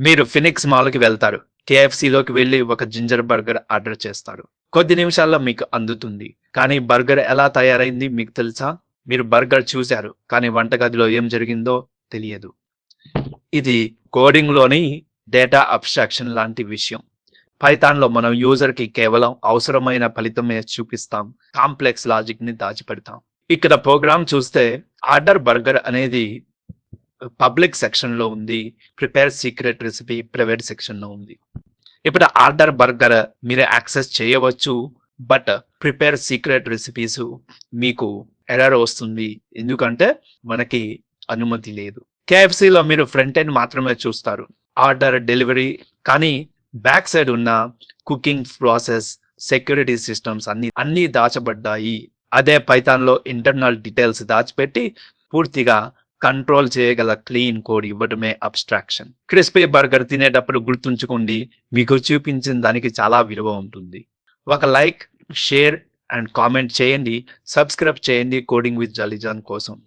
మీరు ఫినిక్స్ మాల్కి వెళ్తారు. కేఎఫ్సిలోకి వెళ్ళి ఒక జింజర్ బర్గర్ ఆర్డర్ చేస్తారు. కొద్ది నిమిషాల్లో మీకు అందుతుంది. కానీ బర్గర్ ఎలా తయారైంది మీకు తెలుసా? మీరు బర్గర్ చూశారు కానీ వంటగదిలో ఏం జరిగిందో తెలియదు. ఇది కోడింగ్లోని డేటా అబ్స్ట్రాక్షన్ లాంటి విషయం. పైథాన్ మనం యూజర్కి కేవలం అవసరమైన ఫలితమే చూపిస్తాం. కాంప్లెక్స్ లాజిక్ని దాచిపెడతాం. ఇక్కడ ప్రోగ్రామ్ చూస్తే ఆర్డర్ బర్గర్ అనేది పబ్లిక్ సెక్షన్లో ఉంది ప్రిపేర్ సీక్రెట్ రెసిపీ ప్రైవేట్ సెక్షన్లో ఉంది. ఇప్పుడు ఆర్డర్ బర్గర్ మీరు యాక్సెస్ చేయవచ్చు బట్ ప్రిపేర్ సీక్రెట్ రెసిపీస్ మీకు ఎర్రర్ వస్తుంది. ఎందుకంటే మనకి అనుమతి లేదు. కేఎఫ్సిలో మీరు ఫ్రంట్ ఎండ్ మాత్రమే చూస్తారు ఆర్డర్ డెలివరీ కానీ బ్యాక్ సైడ్ ఉన్న కుకింగ్ ప్రాసెస్ సెక్యూరిటీ సిస్టమ్స్ అన్ని అన్ని దాచబడ్డాయి. అదే పైథాన్లో ఇంటర్నల్ డీటెయిల్స్ దాచిపెట్టి పూర్తిగా కంట్రోల్ చేయగల క్లీన్ కోడ్ ఇవ్వడమే అబ్స్ట్రాక్షన్. క్రిస్పీ బర్గర్ తినేటప్పుడు గుర్తుంచుకోండి మీకు చూపించిన దానికి చాలా విలువ ఉంటుంది. ఒక లైక్ షేర్ అండ్ కామెంట్ చేయండి సబ్స్క్రైబ్ చేయండి కోడింగ్ విత్ జలిజాన్ కోసం.